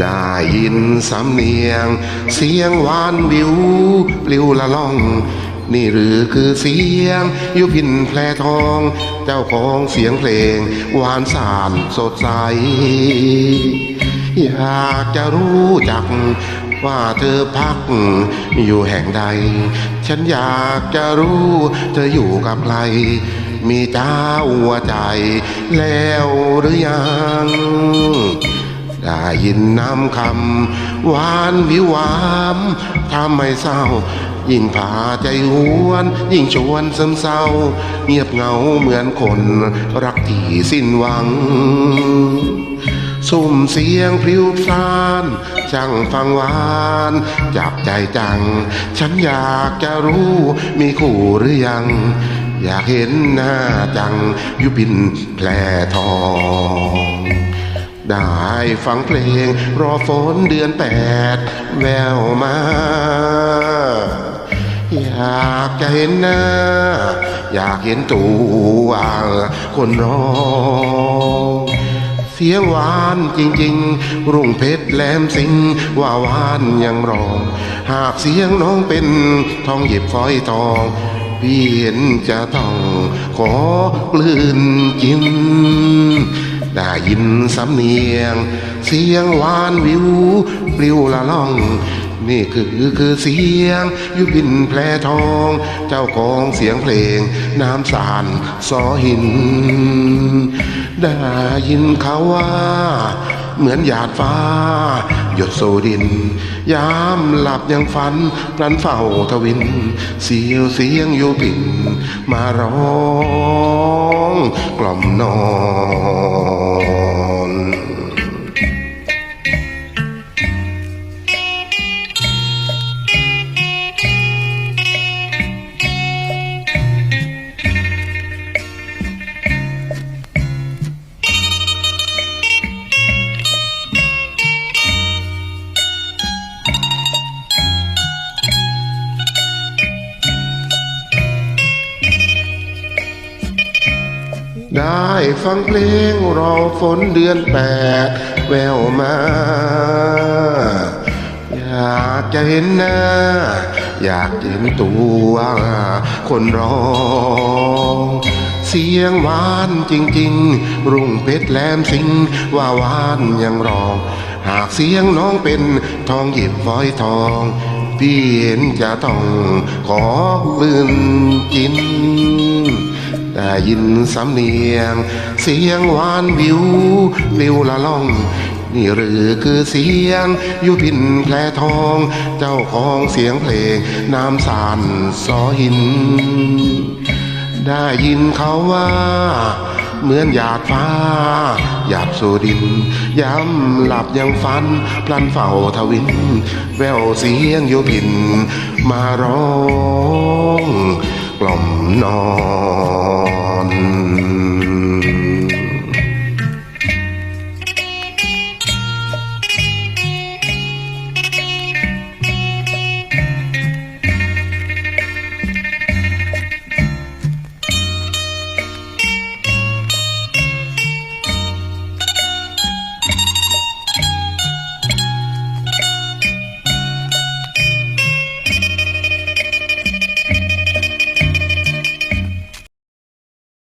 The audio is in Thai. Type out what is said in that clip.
ได้ยินสำเนียง เสียงหวานวิวปลิวละล่อง นี่หรือคือเสียงยุพินแพรทอง เจ้าของเสียงเพลง หวานสานสดใส อยากจะรู้จักว่าเธอพักอยู่แห่งใด ฉันอยากจะรู้เธออยู่กับใคร มีเจ้าหัวใจแล้วหรือยัง ได้ยินน้ำคำหวานวิวามทำให้เศร้า ยิ่งพาใจหวน ยิ่งชวนซึมเศร้า เงียบเหงาเหมือนคนรักที่สิ้นหวังสุ่มเสียงพริ้วพลานช่างฟังหวานจับใจจัง ฉันอยากจะรู้มีคู่หรือยัง อยากเห็นหน้าจังยุบินแพลทอง ได้ฟังเพลงรอฝนเดือนแปดแววมา อยากจะเห็นหน้า อยากเห็นตัวคนร้องเสียงหวานจริง ๆ รุ่งเพชรแหลมสิงว่าหวานยังรอง หากเสียงน้องเป็นทองหยิบฝอยทองพี่เห็นจะต้องขอกลืนกิน ได้ยินสำเนียง เสียงหวานวิวปลิวละล่อง นี่คือคือเสียงยุบินแพรทอง เจ้าของเสียงเพลง น้ำสานสอหิน ได้ยินเขาว่า เหมือนหยาดฟ้า หยดโซดิน ยามหลับยังฝันพลันเฝ้าทวิน เสียวเสียงโยบิน มาร้องกล่อมนอน ได้ฟังเพลงรอฝนเดือนแปดแววมา อยากจะเห็นหน้า อยากเห็นตัวคนร้องเสียงหวานจริง ๆ รุ่งเพชรแหลมสิงว่าหวานยังรอง หากเสียงน้องเป็นทองหยิบฝอยทอง พี่เห็นจะต้องขอลืนกิน ได้ยินสำเนียง เสียงหวานวิว วิวละล่อง นี่หรือคือเสียงยุพินแพรทอง เจ้าของเสียงเพลงน้ำสานสอหิน ได้ยินเขาว่าเหมือนหยาดฟ้า หยาดสูดิน ย้ำหลับยังฝัน พลันเฝ้าทวิน แววเสียงโยพิน มาร้อง กล่อมนอน